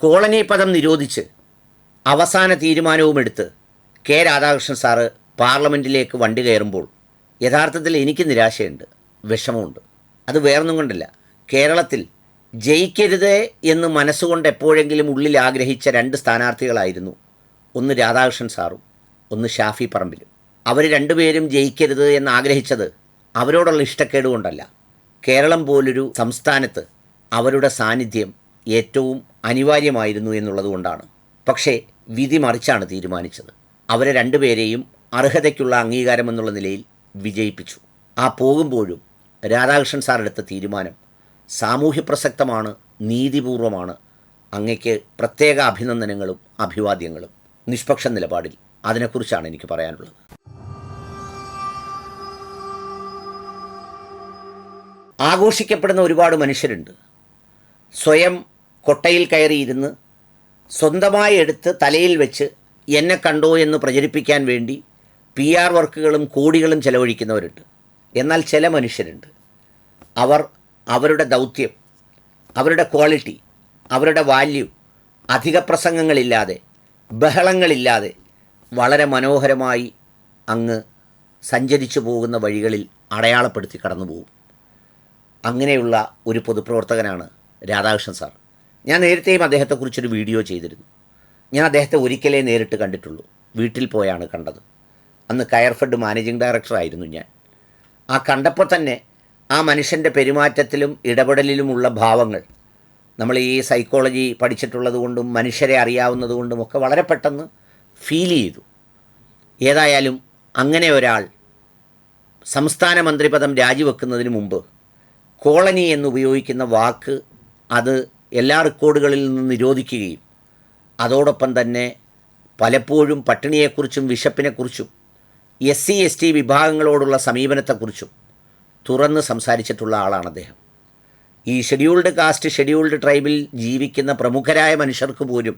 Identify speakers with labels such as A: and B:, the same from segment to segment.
A: Colony പദം നിരോധിച്ച് അവസാന തീരുമാനവും തീരുമാനവുമെടുത്ത് കെ രാധാകൃഷ്ണൻ സാറ് പാർലമെന്റിലേക്ക് വണ്ടി കയറുമ്പോൾ യഥാർത്ഥത്തിൽ എനിക്ക് നിരാശയുണ്ട് വിഷമമുണ്ട്. അത് വേറൊന്നും കൊണ്ടല്ല. കേരളത്തിൽ ജയിക്കരുത് എന്ന് മനസ്സുകൊണ്ട് എപ്പോഴെങ്കിലും ഉള്ളിൽ ആഗ്രഹിച്ച രണ്ട് സ്ഥാനാർത്ഥികളായിരുന്നു ഒന്ന് രാധാകൃഷ്ണൻ സാറും ഒന്ന് ഷാഫി പറമ്പിലും. അവർ രണ്ടുപേരും ജയിക്കരുത് എന്ന് ആഗ്രഹിച്ചത് അവരോടുള്ള ഇഷ്ടക്കേട് കൊണ്ടല്ല. കേരളം പോലൊരു സംസ്ഥാനത്ത് അവരുടെ സാന്നിധ്യം ഏറ്റവും അനിവാര്യമായിരുന്നു എന്നുള്ളതുകൊണ്ടാണ് പക്ഷേ വിധി മറിച്ചാണ് തീരുമാനിച്ചത്. അവരെ രണ്ടുപേരെയും അർഹതയ്ക്കുള്ള അംഗീകാരം എന്നുള്ള നിലയിൽ വിജയിപ്പിച്ചു. ആ പോകുമ്പോഴും രാധാകൃഷ്ണൻ സാർ തീരുമാനം സാമൂഹ്യ പ്രസക്തമാണ് നീതിപൂർവമാണ് അങ്ങയ്ക്ക് പ്രത്യേക അഭിനന്ദനങ്ങളും അഭിവാദ്യങ്ങളും നിഷ്പക്ഷ നിലപാടിൽ. അതിനെക്കുറിച്ചാണ് എനിക്ക് പറയാനുള്ളത്. ആഘോഷിക്കപ്പെടുന്ന ഒരുപാട് മനുഷ്യരുണ്ട്. സ്വയം കൊട്ടയിൽ കയറിയിരുന്ന് സ്വന്തമായി എടുത്ത് തലയിൽ വെച്ച് എന്നെ കണ്ടോ എന്ന് പ്രചരിപ്പിക്കാൻ വേണ്ടി പി ആർ വർക്കുകളും കോടികളും ചെലവഴിക്കുന്നവരുണ്ട്. എന്നാൽ ചില മനുഷ്യരുണ്ട്. അവർ അവരുടെ ദൗത്യം അവരുടെ ക്വാളിറ്റി അവരുടെ വാല്യൂ അധിക പ്രസംഗങ്ങളില്ലാതെ ബഹളങ്ങളില്ലാതെ വളരെ മനോഹരമായി അങ്ങ് സഞ്ചരിച്ചു പോകുന്ന വഴികളിൽ അടയാളപ്പെടുത്തി കടന്നു പോകും അങ്ങനെയുള്ള ഒരു പൊതുപ്രവർത്തകനാണ് രാധാകൃഷ്ണൻ സാർ. ഞാൻ നേരത്തെയും അദ്ദേഹത്തെക്കുറിച്ചൊരു വീഡിയോ ചെയ്തിരുന്നു. ഞാൻ അദ്ദേഹത്തെ ഒരിക്കലേ നേരിട്ട് കണ്ടിട്ടുള്ളൂ. വീട്ടിൽ പോയാണ് കണ്ടത്. അന്ന് കയർഫെഡ് മാനേജിംഗ് ഡയറക്ടറായിരുന്നു ഞാൻ. ആ കണ്ടപ്പോൾ തന്നെ ആ മനുഷ്യന്റെ പെരുമാറ്റത്തിലും ഇടപെടലിലുമുള്ള ഭാവങ്ങൾ നമ്മൾ ഈ സൈക്കോളജി പഠിച്ചിട്ടുള്ളത് കൊണ്ടും മനുഷ്യരെ അറിയാവുന്നത് കൊണ്ടും ഒക്കെ വളരെ പെട്ടെന്ന് ഫീൽ ചെയ്തു. ഏതായാലും അങ്ങനെ ഒരാൾ സംസ്ഥാന മന്ത്രിപദം രാജിവെക്കുന്നതിന് മുമ്പ് കോളനി എന്നുപയോഗിക്കുന്ന വാക്ക് അത് എല്ലാ റെക്കോർഡുകളിൽ നിന്ന് നിരോധിക്കുകയും അതോടൊപ്പം തന്നെ പലപ്പോഴും പട്ടിണിയെക്കുറിച്ചും വിശപ്പിനെക്കുറിച്ചും എസ് സി എസ് ടി വിഭാഗങ്ങളോടുള്ള സമീപനത്തെക്കുറിച്ചും തുറന്ന് സംസാരിച്ചിട്ടുള്ള ആളാണ് അദ്ദേഹം. ഈ ഷെഡ്യൂൾഡ് കാസ്റ്റ് ഷെഡ്യൂൾഡ് ട്രൈബിൽ ജീവിക്കുന്ന പ്രമുഖരായ മനുഷ്യർക്ക് പോലും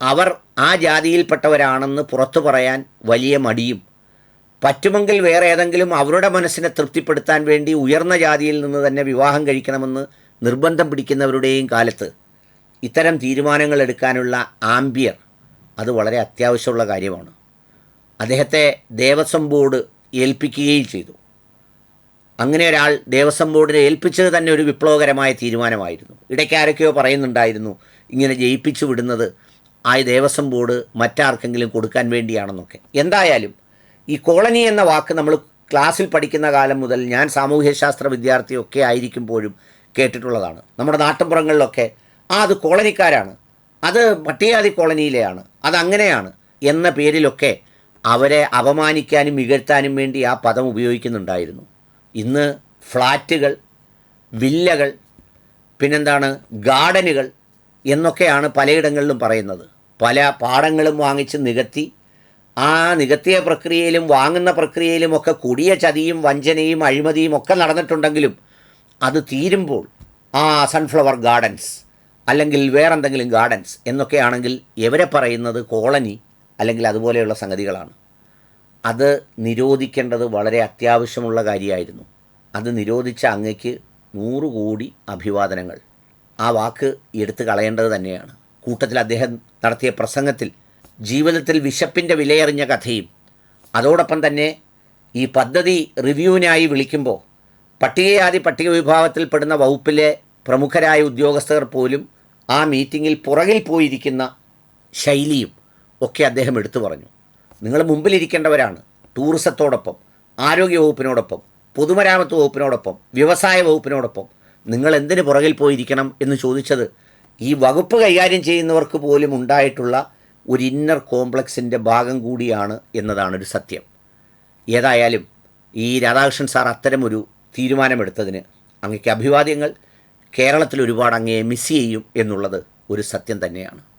A: അവർ ആ ജാതിയിൽപ്പെട്ടവരാണെന്ന് പുറത്തു പറയാൻ വലിയ മടിയും പറ്റുമെങ്കിൽ വേറെ ഏതെങ്കിലും അവരുടെ മനസ്സിനെ തൃപ്തിപ്പെടുത്താൻ വേണ്ടി ഉയർന്ന ജാതിയിൽ നിന്ന് തന്നെ വിവാഹം കഴിക്കണമെന്ന് നിർബന്ധം പിടിക്കുന്നവരുടെയും കാലത്ത് ഇത്തരം തീരുമാനങ്ങൾ എടുക്കാനുള്ള ആംബിയർ അത് വളരെ അത്യാവശ്യമുള്ള കാര്യമാണ്. അദ്ദേഹത്തെ ദേവസ്വം ബോർഡ് ഏൽപ്പിക്കുകയും ചെയ്തു. അങ്ങനെ ഒരാൾ ദേവസ്വം ബോർഡിനെ ഏൽപ്പിച്ചത് തന്നെ ഒരു വിപ്ലവകരമായ തീരുമാനമായിരുന്നു. ഇടയ്ക്ക് ആരൊക്കെയോ പറയുന്നുണ്ടായിരുന്നു ഇങ്ങനെ ജയിപ്പിച്ചു വിടുന്നത് ആ ദേവസ്വം ബോർഡ് മറ്റാർക്കെങ്കിലും കൊടുക്കാൻ വേണ്ടിയാണെന്നൊക്കെ. എന്തായാലും ഈ കോളനി എന്ന വാക്ക് നമ്മൾ ക്ലാസ്സിൽ പഠിക്കുന്ന കാലം മുതൽ ഞാൻ സാമൂഹ്യശാസ്ത്ര വിദ്യാർത്ഥിയൊക്കെ ആയിരിക്കുമ്പോഴും കേട്ടിട്ടുള്ളതാണ്. നമ്മുടെ നാട്ടിൻപുറങ്ങളിലൊക്കെ ആ അത് കോളനിക്കാരാണ്. അത് പട്ടികാതി കോളനിയിലെയാണ്. അതങ്ങനെയാണ് എന്ന പേരിലൊക്കെ അവരെ അപമാനിക്കാനും ഇകഴ്ത്താനും വേണ്ടി ആ പദം ഉപയോഗിക്കുന്നുണ്ടായിരുന്നു. ഇന്ന് ഫ്ലാറ്റുകൾ വില്ലകൾ പിന്നെന്താണ് ഗാർഡനുകൾ എന്നൊക്കെയാണ് പലയിടങ്ങളിലും പറയുന്നത്. പല പാടങ്ങളും വാങ്ങിച്ച് നികത്തി ആ നികത്തിയ പ്രക്രിയയിലും വാങ്ങുന്ന പ്രക്രിയയിലും ഒക്കെ കൊടിയ ചതിയും വഞ്ചനയും അഴിമതിയും ഒക്കെ നടന്നിട്ടുണ്ടെങ്കിലും അത് തീരുമ്പോൾ ആ സൺഫ്ലവർ ഗാർഡൻസ് അല്ലെങ്കിൽ വേറെന്തെങ്കിലും ഗാർഡൻസ് എന്നൊക്കെയാണെങ്കിൽ എവരെ പറയുന്നത് കോളനി അല്ലെങ്കിൽ അതുപോലെയുള്ള സംഗതികളാണ്. അത് നിരോധിക്കേണ്ടത് വളരെ അത്യാവശ്യമുള്ള കാര്യമായിരുന്നു. അത് നിരോധിച്ച അങ്ങയ്ക്ക് നൂറ് കോടി അഭിവാദനങ്ങൾ. ആ വാക്ക് എടുത്തു കളയേണ്ടത് തന്നെയാണ്. കൂട്ടത്തിൽ അദ്ദേഹം നടത്തിയ പ്രസംഗത്തിൽ ജീവിതത്തിൽ വിശപ്പിന്റെ വിലയറിഞ്ഞ കഥയും അതോടൊപ്പം തന്നെ ഈ പദ്ധതി റിവ്യൂവിനായി വിളിക്കുമ്പോൾ പട്ടികജാതി പട്ടിക വിഭാഗത്തിൽപ്പെടുന്ന വകുപ്പിലെ പ്രമുഖരായ ഉദ്യോഗസ്ഥർ പോലും ആ മീറ്റിങ്ങിൽ പുറകിൽ പോയിരിക്കുന്ന ശൈലിയും ഒക്കെ അദ്ദേഹം എടുത്തു പറഞ്ഞു. നിങ്ങൾ മുമ്പിലിരിക്കേണ്ടവരാണ് ടൂറിസത്തോടൊപ്പം ആരോഗ്യ വകുപ്പിനോടൊപ്പം പൊതുമരാമത്ത് വകുപ്പിനോടൊപ്പം വ്യവസായ വകുപ്പിനോടൊപ്പം. നിങ്ങൾ എന്തിന് പുറകിൽ പോയിരിക്കണം എന്ന് ചോദിച്ചത് ഈ വകുപ്പ് കൈകാര്യം ചെയ്യുന്നവർക്ക് പോലും ഉണ്ടായിട്ടുള്ള ഒരു ഇന്നർ കോംപ്ലക്സിന്റെ ഭാഗം കൂടിയാണ് എന്നതാണ് ഒരു സത്യം. ഏതായാലും ഈ രാധാകൃഷ്ണൻ സാർ അത്തരമൊരു തീരുമാനമെടുത്തതിന് അങ്ങയ്ക്ക് അഭിവാദ്യങ്ങൾ കേരളത്തിൽ ഒരുപാട് അങ്ങയെ മിസ് ചെയ്യും എന്നുള്ളത് ഒരു സത്യം തന്നെയാണ്.